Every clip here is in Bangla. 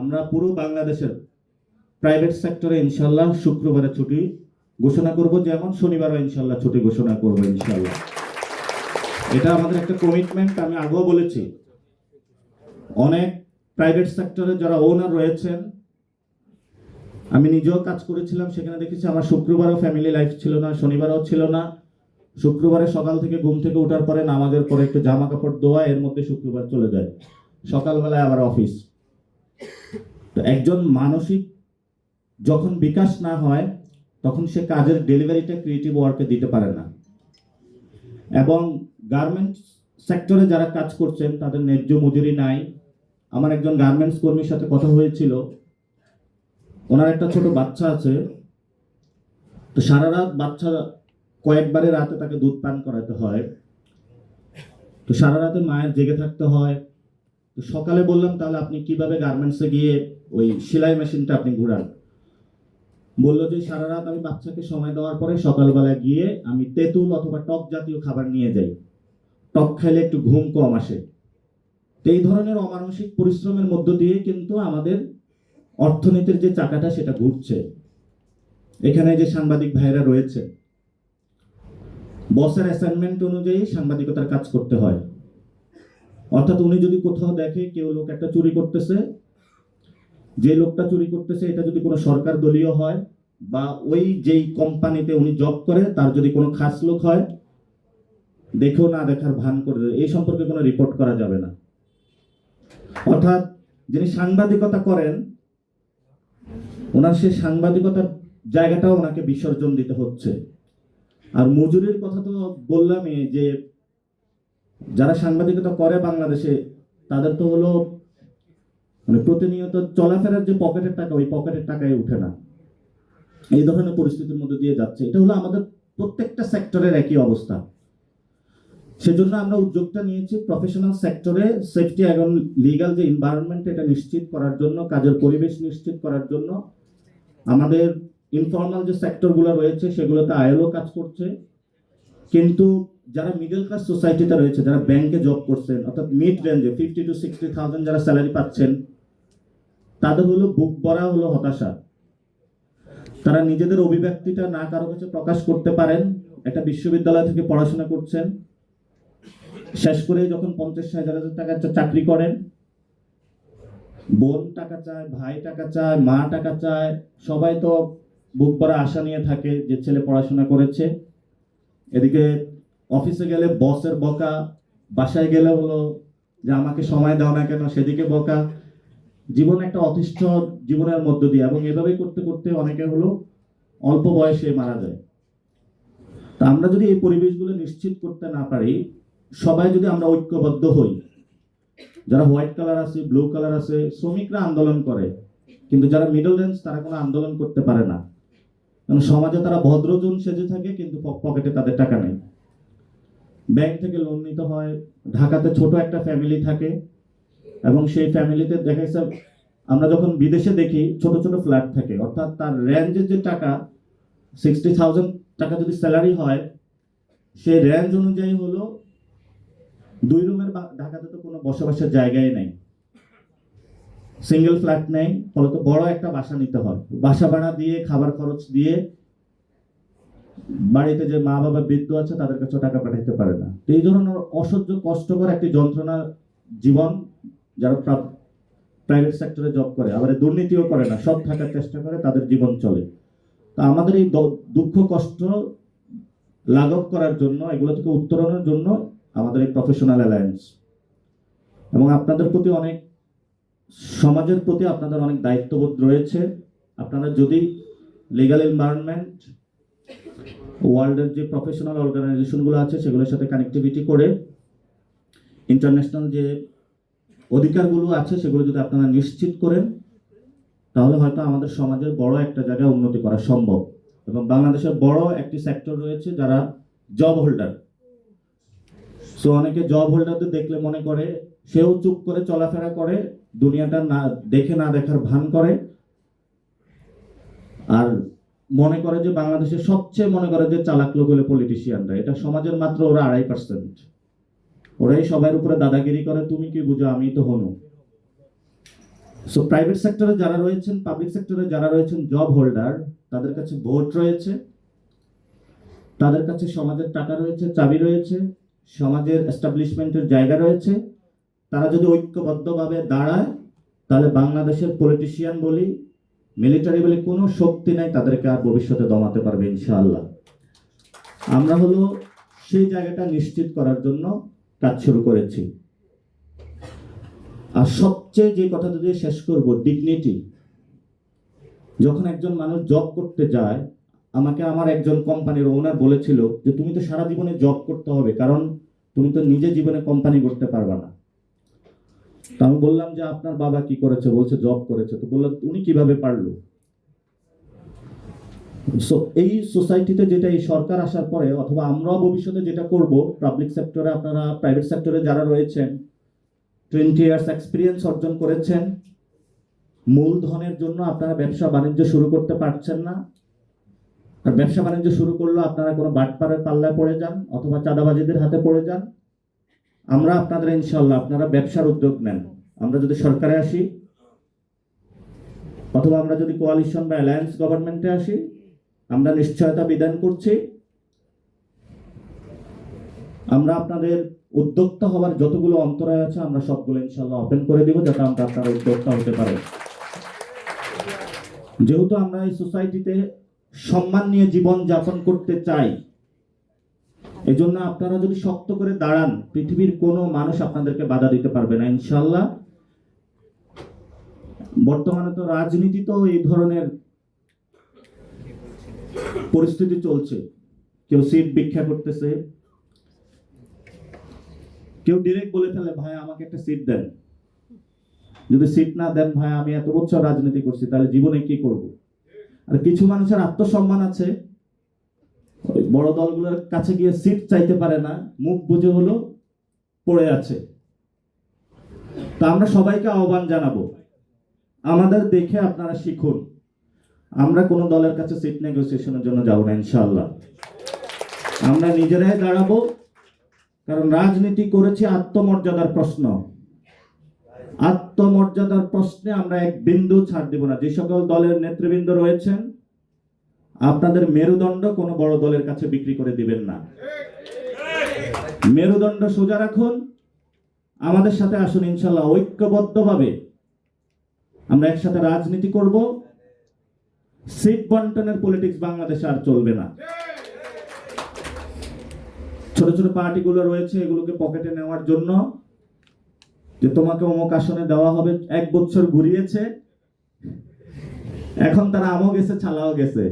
আমরা পুরো বাংলাদেশের প্রাইভেট সেক্টরে ইনশাল্লাহ শুক্রবারে ছুটি ঘোষণা করব, যেমন শনিবারও ইনশাল্লাহ ছুটি ঘোষণা করব ইনশাল্লাহ। এটা আমাদের একটা কমিটমেন্ট আমি আগেও বলেছি। অনেক প্রাইভেট সেক্টরে যারা ওনার রয়েছেন, আমি নিজেও কাজ করেছিলাম, সেখানে দেখেছি আমার শুক্রবারও ফ্যামিলি লাইফ ছিল না, শনিবারও ছিল না। শুক্রবারে সকাল থেকে ঘুম থেকে ওঠার পরে নামাজের পরে একটু জামা কাপড় ধোয়া, এর মধ্যে শুক্রবার চলে যায়। সকালবেলায় আবার অফিস তো একজন মানসিক যখন বিকাশ না হয়, তখন সে কাজের ডেলিভারিটা ক্রিয়েটিভ ওয়ার্কে দিতে পারে না। এবং গার্মেন্টস সেক্টরে যারা কাজ করছেন, তাদের ন্যায্য মজুরি নাই। আমার একজন গার্মেন্টস কর্মীর সাথে কথা হয়েছিল। ওনার একটা ছোট বাচ্চা আছে। তো সারা রাত বাচ্চা কয়েকবারে রাতে তাকে দুধ পান করাতে হয়। তো সারা রাতে মায়ের জেগে থাকতে হয়। তো সকালে বললাম, তাহলে আপনি কীভাবে গার্মেন্টসে গিয়ে ওই সেলাই মেশিনটা আপনি ঘুরান। বলল যে, সারা রাত আমি বাচ্চাকে সময় দেওয়ার পরে সকালবেলা গিয়ে আমি তেঁতুল অথবা টক জাতীয় খাবার নিয়ে যাই। টক খাইলে একটু ঘুম কম আসে। এই ধরনের অমানসিক পরিশ্রমের মধ্য দিয়ে কিন্তু আমাদের অর্থনীতির যে চাকাটা, সেটা ঘুরছে। এখানে যে সাংবাদিক ভাইরা রয়েছে, বসের অ্যাসাইনমেন্ট অনুযায়ী সাংবাদিকতার কাজ করতে হয়। অর্থাৎ উনি যদি কোথাও দেখে কেউ লোক একটা চুরি করতেছে যে লোকটা চুরি করতেছে, এটা যদি কোনো সরকার দলীয় হয় বা ওই যেই কোম্পানিতে উনি জব করে, তার যদি কোনো খাস লোক হয় দেখেও না দেখার ভান করে দেবে। এই সম্পর্কে কোনো রিপোর্ট করা যাবে না অর্থাৎ যিনি সাংবাদিকতা করেন, ওনার সেই সাংবাদিকতার জায়গাটাও ওনাকে বিসর্জন দিতে হচ্ছে আর মজুরির কথা তো বললামই যে, যারা সাংবাদিকতা করে বাংলাদেশে, তাদের তো হলো মানে প্রতিনিয়ত চলাফেরার যে পকেটের টাকা, ওই পকেটের টাকায় উঠে না। এই ধরনের পরিস্থিতির মধ্যে দিয়ে যাচ্ছে। এটা হলো আমাদের প্রত্যেকটা সেক্টরের একই অবস্থা। সেজন্য আমরা উদ্যোগটা নিয়েছি প্রফেশনাল সেক্টরে সেফটি এবং লিগ্যাল যে এনভায়রনমেন্ট এটা নিশ্চিত করার জন্য, কাজের পরিবেশ নিশ্চিত করার জন্য। আমাদের ইনফর্মাল যে সেক্টরগুলো রয়েছে, সেগুলোতে আইএলও কাজ করছে। কিন্তু যারা মিডল ক্লাস সোসাইটিতে রয়েছে, যারা ব্যাংকে জব করছেন, অর্থাৎ মিড রেঞ্জে ফিফটি টু সিক্সটি থাউজেন্ড যারা স্যালারি পাচ্ছেন তাদের হলো বুক ভরা হলো হতাশা। তারা নিজেদের অভিব্যক্তিটা না কারও কাছে প্রকাশ করতে পারেন, একটা বিশ্ববিদ্যালয় থেকে পড়াশোনা করছেন, শেষ করে যখন পঞ্চাশ হাজার হাজার টাকা চাকরি করেন, বোন টাকা চায়, ভাই টাকা চায়, মা টাকা চায়, সবাই তো বুক ভরা আশা নিয়ে থাকে যে ছেলে পড়াশোনা করেছে। এদিকে অফিসে গেলে বসের বকা, বাসায় গেলে হলো যে আমাকে সময় দাও না কেন, সেদিকে বকা। জীবন একটা অতিষ্ঠ জীবনের মধ্য দিয়ে এবং এভাবেই করতে করতে অনেকে হলো অল্প বয়সে মারা যায়। তা আমরা যদি এই পরিবেশগুলো নিশ্চিত করতে না পারি, সবাই যদি আমরা ঐক্যবদ্ধ হই, যারা হোয়াইট কালার আছে, ব্লু কালার আছে, শ্রমিকরা আন্দোলন করে, কিন্তু যারা মিডল রেঞ্জ তারা কোনো আন্দোলন করতে পারে না। কারণ সমাজে তারা ভদ্রজন সেজে থাকে, কিন্তু পকেটে তাদের টাকা নেই। ব্যাংক থেকে লোন নিতে হয়, ঢাকাতে ছোট একটা ফ্যামিলি থাকে এবং সেই ফ্যামিলিতে দেখা গেছে, আমরা যখন বিদেশে দেখি, ছোট ছোট ফ্ল্যাট থাকে, অর্থাৎ তার রেঞ্জের যে টাকা সিক্সটি থাউজেন্ড টাকা যদি স্যালারি হয়, সেই রেঞ্জ অনুযায়ী হলো দুই রুমের ঢাকাতে তো কোনো বসবাসের জায়গায় নেই। সিঙ্গেল ফ্ল্যাট নেই, ফলত বড় একটা বাসা নিতে হয়। বাসা ভাড়া দিয়ে, খাবার খরচ দিয়ে, বাড়িতে যে মা বাবা বৃদ্ধ আছে, তাদের কাছে টাকা পাঠাইতে পারে না। তো এই ধরনের অসহ্য, কষ্টকর একটি যন্ত্রণা জীবন যারা প্রাইভেট সেক্টরে জব করে আবার দুর্নীতিও করে না, সব থাকার চেষ্টা করে, তাদের জীবন চলে। তা আমাদের এই দুঃখ, কষ্ট লাঘব করার জন্য, এগুলো থেকে উত্তরণের জন্য আমাদের এই প্রফেশনাল অ্যালায়েন্স এবং আপনাদের প্রতি অনেক, সমাজের প্রতি আপনাদের অনেক দায়িত্ববোধ রয়েছে। আপনারা যদি লিগাল এনভায়রনমেন্ট ওয়ার্ল্ডের যে প্রফেশনাল অর্গানাইজেশনগুলো আছে, সেগুলোর সাথে কানেক্টিভিটি করে ইন্টারন্যাশনাল যে অধিকারগুলো আছে, সেগুলো যদি আপনারা নিশ্চিত করেন, তাহলে হয়তো আমাদের সমাজের বড় একটা জায়গায় উন্নতি করা সম্ভব। এবং বাংলাদেশের বড় একটি সেক্টর রয়েছে যারা জব হোল্ডার সো অনেকে জব হোল্ডারদের দেখলে মনে করে, সেও চুপ করে চলাফেরা করে, দুনিয়াটা না, দেখে না দেখার ভান করে। আর মনে করে যে বাংলাদেশের সবচেয়ে মনে করে যে চালাক লোক হলে পলিটিশিয়ানরা এটা সমাজের মাত্র ওরা আড়াই পার্সেন্ট ওরাই সবার উপরে দাদাগিরি করে, তুমি কি বুঝো? আমি তো হনু। সো প্রাইভেট সেক্টরে যারা রয়েছেন পাবলিক সেক্টরে যারা রয়েছেন জব হোল্ডার তাদের কাছে ভোট রয়েছে। তাদের কাছে সমাজের টাকা রয়েছে, চাবি রয়েছে, সমাজের এস্টাবলিশমেন্টের জায়গা রয়েছে। তারা যদি ঐক্যবদ্ধভাবে দাঁড়ায়, তাহলে বাংলাদেশের পলিটিশিয়ান বলি মিলিটারি বলি, কোনো শক্তি নাই তাদেরকে আর ভবিষ্যতে দমাতে পারবে, ইনশাআল্লাহ। আমরা হলো সেই জায়গাটা নিশ্চিত করার জন্য কাজ শুরু করেছি। আর সবচেয়ে যে কথাটা দিয়ে শেষ করব ডিগনিটি যখন একজন মানুষ জব করতে যায়, আমাকে আমার একজন কোম্পানির ওনার বলেছিল যে, তুমি তো সারা জীবনে জব করতে হবে, কারণ তুমি তো নিজে জীবনে কোম্পানি করতে পারবে না। তো আমি বললাম যে, আপনার বাবা কি করেছে? বলছে জব করেছে। তো বললাম, উনি কীভাবে পারল? সো এই সোসাইটিতে যেটা এই সরকার আসার পরে অথবা আমরাও ভবিষ্যতে যেটা করব পাবলিক সেক্টরে আপনারা প্রাইভেট সেক্টরে যারা রয়েছেন টোয়েন্টি ইয়ার্স এক্সপিরিয়েন্স অর্জন করেছেন, মূলধনের জন্য আপনারা ব্যবসা বাণিজ্য শুরু করতে পারছেন না। আর ব্যবসা বাণিজ্য শুরু করলে আপনারা কোনো বাটপাড়ের পাল্লায় পড়ে যান অথবা চাঁদাবাজিদের হাতে পড়ে যান। আমরা আপনাদের ইনশাল্লাহ আপনারা ব্যবসার উদ্যোগ নেন। আমরা যদি সরকারে আসি, অথবা আমরা যদি কোয়ালিশন বা অ্যালায়েন্স গভর্নমেন্টে আসি আমরা নিশ্চয়তা বিধান করছি। আমরা আপনাদের উদ্যোক্তা হওয়ার যতগুলো অন্তরায় আছে, আমরা সবগুলো ইনশাল্লাহ ওপেন করে দিব, যাতে আমরা আপনারা উদ্যোক্তা হতে পারে। যেহেতু আমরা এই সোসাইটিতে সম্মান নিয়ে জীবন যাপন করতে চাই এই জন্য আপনারা যদি শক্ত করে দাঁড়ান, পৃথিবীর কোনো মানুষ আপনাদেরকে বাধা দিতে পারবে না ইনশাল্লাহ বর্তমানে তো রাজনীতি তো এই ধরনের পরিস্থিতি চলছে। কেউ সিট ভিক্ষা করতেছে। কেউ ডিরেক্ট বলে ফেলে, ভাই, আমাকে একটা সিট দেন। যদি সিট না দেন, ভাই, আমি এত বছর রাজনীতি করছি, তাহলে জীবনে কি করব? আর কিছু মানুষের আত্মসম্মান আছে। বড় দলগুলোর কাছে গিয়ে সিট চাইতে পারে না, মুখ বুঝে হলো পড়ে আছে। তা আমরা সবাইকে আহ্বান জানাব। আমাদের দেখে আপনারা শিখুন। আমরা কোনো দলের কাছে সিট নেগোসিয়েশনের জন্য যাব না, ইনশাআল্লাহ। আমরা নিজেরাই দাঁড়াবো, কারণ রাজনীতি করেছি আত্মমর্যাদার প্রশ্ন। আত্মমর্যাদার প্রশ্নে আমরা এক বিন্দু ছাড় দিব না। যে সকল দলের নেতৃবৃন্দ রয়েছেন, আপনাদের মেরুদণ্ড কোনো বড় দলের কাছে বিক্রি করে দিবেন না। মেরুদণ্ড সোজা রাখুন, আমাদের সাথে আসুন ইনশাল্লাহ ঐক্যবদ্ধভাবে। আমরা একসাথে রাজনীতি করব সিট বন্টনের পলিটিক্স বাংলাদেশে আর চলবে না। ছোট ছোট পার্টিগুলো রয়েছে, এগুলোকে পকেটে নেওয়ার জন্য। যে তোমাকে অমুক আসনে দেওয়া হবে, এক বছর ঘুরিয়েছে। এখন তারা আমও গেছে, ছালাও গেছে।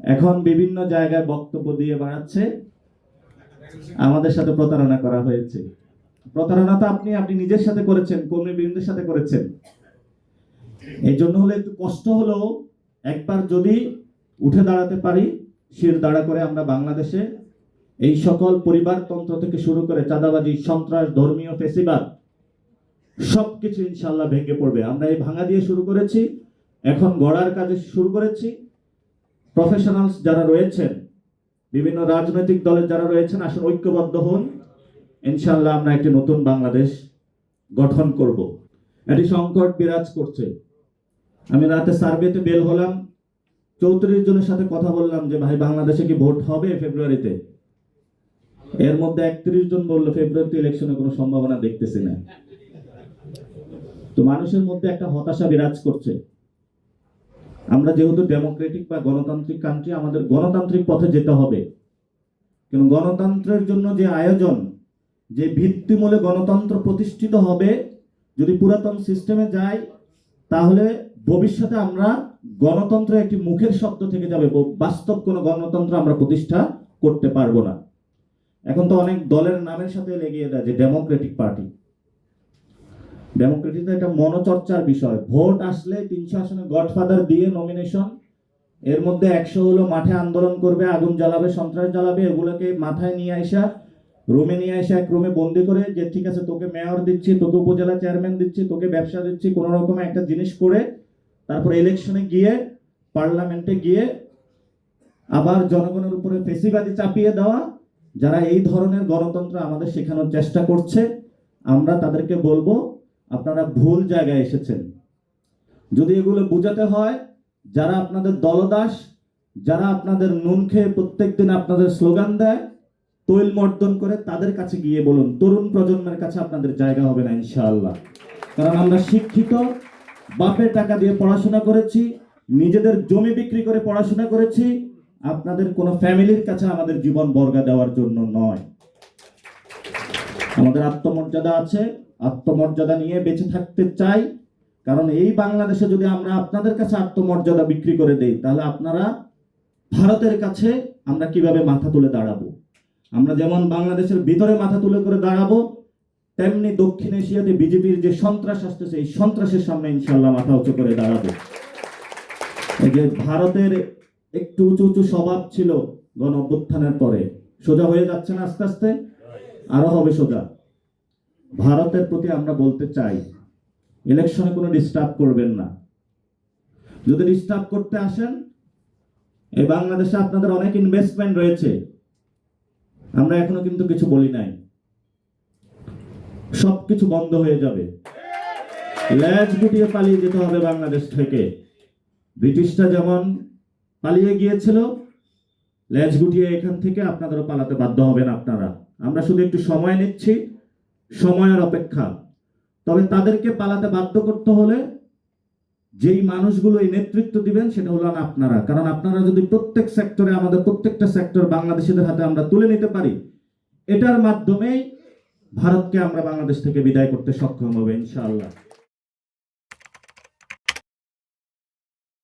এখন বিভিন্ন জায়গায় বক্তব্য দিয়ে বাড়াচ্ছে। আমাদের সাথে প্রতারণা করা হয়েছে। প্রতারণা তো আপনি আপনি নিজের সাথে করেছেন, কর্মী বৃন্দের সাথে করেছেন। এই জন্য হলে একটু কষ্ট হলেও একবার যদি উঠে দাঁড়াতে পারি, শির দাঁড়া করে আমরা বাংলাদেশে এই সকল পরিবারতন্ত্র থেকে শুরু করে চাঁদাবাজি, সন্ত্রাস, ধর্মীয় ফেসিবাদ, সবকিছু ইনশাল্লাহ ভেঙে পড়বে। আমরা এই ভাঙা দিয়ে শুরু করেছি, এখন গড়ার কাজে শুরু করেছি। প্রফেশনালস যারা রয়েছেন, বিভিন্ন রাজনৈতিক দলের যারা রয়েছেন, আসুন ঐক্যবদ্ধ হন। ইনশাল্লাহ আমরা একটি নতুন বাংলাদেশ গঠন করব। এটি সংকট বিরাজ করছে। আমি রাতে সার্ভেতে বের হলাম। চৌত্রিশ জনের সাথে কথা বললাম যে, ভাই, বাংলাদেশে কি ভোট হবে ফেব্রুয়ারিতে? এর মধ্যে একত্রিশ জন বলল ফেব্রুয়ারিতে ইলেকশনের কোনো সম্ভাবনা দেখতেছি না। তো মানুষের মধ্যে একটা হতাশা বিরাজ করছে। আমরা যেহেতু ডেমোক্রেটিক বা গণতান্ত্রিক কান্ট্রি আমাদের গণতান্ত্রিক পথে যেতে হবে। কিন্তু গণতন্ত্রের জন্য যে আয়োজন, যে ভিত্তিমূলে গণতন্ত্র প্রতিষ্ঠিত হবে, যদি পুরাতন সিস্টেমে যায়, তাহলে ভবিষ্যতে আমরা গণতন্ত্র একটি মুখের শব্দ থেকে যাবে বাস্তব কোনো গণতন্ত্র আমরা প্রতিষ্ঠা করতে পারব না। এখন তো অনেক দলের নামের সাথে লেগিয়ে দেয় যে ডেমোক্রেটিক পার্টি ডেমোক্রেটিক একটা মনোচর্চার বিষয়। ভোট আসলে তিনশো আসনে গডফাদার দিয়ে নমিনেশন এর মধ্যে একশো হলো মাঠে আন্দোলন করবে, আগুন জ্বালাবে, সন্ত্রাস জ্বালাবে, এগুলোকে মাথায় নিয়ে আসা রুমে নিয়ে আসা এক রুমে বন্দি করে যে ঠিক আছে তোকে মেয়র দিচ্ছি, তোকে উপজেলা চেয়ারম্যান দিচ্ছি, তোকে ব্যবসা দিচ্ছি, কোনো রকম একটা জিনিস করে তারপর ইলেকশনে গিয়ে পার্লামেন্টে গিয়ে আবার জনগণের উপরে ফেসিবাদী চাপিয়ে দেওয়া, যারা এই ধরনের গণতন্ত্র আমাদের শেখানোর চেষ্টা করছে, আমরা তাদেরকে বলব, আপনারা ভুল জায়গায় এসেছেন। যদি এগুলো বোঝাতে হয়, যারা আপনাদের দলদাস, যারা আপনাদের নুন খেয়ে প্রত্যেকদিন আপনাদের স্লোগান দেয়, তৈল মর্দন করে তাদের কাছে গিয়ে বলুন, তরুণ প্রজন্মের কাছে আপনাদের জায়গা হবে না, ইনশাআল্লাহ। কারণ আমরা শিক্ষিত বাপের টাকা দিয়ে পড়াশোনা করেছি, নিজেদের জমি বিক্রি করে পড়াশোনা করেছি, আপনাদের কোনো ফ্যামিলির কাছে আমাদের জীবন বর্গা দেওয়ার জন্য নয়। আমাদের আত্মমর্যাদা আছে, আত্মমর্যাদা নিয়ে বেঁচে থাকতে চাই, কারণ এই বাংলাদেশে যদি আমরা আপনাদের কাছে আত্মমর্যাদা বিক্রি করে দেই, তাহলে আপনারা ভারতের কাছে আমরা কীভাবে মাথা তুলে দাঁড়াবো? আমরা যেমন বাংলাদেশের ভিতরে মাথা তুলে করে দাঁড়াবো তেমনি দক্ষিণ এশিয়াতে বিজেপির যে সন্ত্রাস আসতেছে এই সন্ত্রাসের সামনে ইনশাল্লাহ মাথা উঁচু করে দাঁড়াবে। যে ভারতের একটু উঁচু উঁচু স্বভাব ছিল গণ অভ্যুত্থানের পরে, সোজা হয়ে যাচ্ছে না আস্তে আস্তে? আরও হবে সোজা। ভারতের প্রতি আমরা বলতে চাই, ইলেকশনে কোনো ডিস্টার্ব করবেন না। যদি ডিস্টার্ব করতে আসেন, এই বাংলাদেশে আপনাদের অনেক ইনভেস্টমেন্ট রয়েছে। আমরা এখনও কিন্তু কিছু বলি নাই। সব কিছু বন্ধ হয়ে যাবে। ল্যাজ গুটিয়ে পালিয়ে যেতে হবে বাংলাদেশ থেকে। ব্রিটিশরা যেমন পালিয়ে গিয়েছিল, ল্যাজ গুটিয়ে এখান থেকে আপনাদেরও পালাতে বাধ্য হবেন আপনারা। আমরা শুধু একটু সময় নিচ্ছি, সময়ের অপেক্ষা। তবে তাদেরকে পালাতে বাধ্য করতে হলে যেই মানুষগুলো এই নেতৃত্ব দিবেন সেটা হলো আপনারা। কারণ আপনারা যদি প্রত্যেক সেক্টরে আমাদের প্রত্যেকটা সেক্টর বাংলাদেশিদের হাতে আমরা তুলে নিতে পারি, এটার মাধ্যমেই ভারতকে আমরা বাংলাদেশ থেকে বিদায় করতে সক্ষম হবে ইনশাআল্লাহ।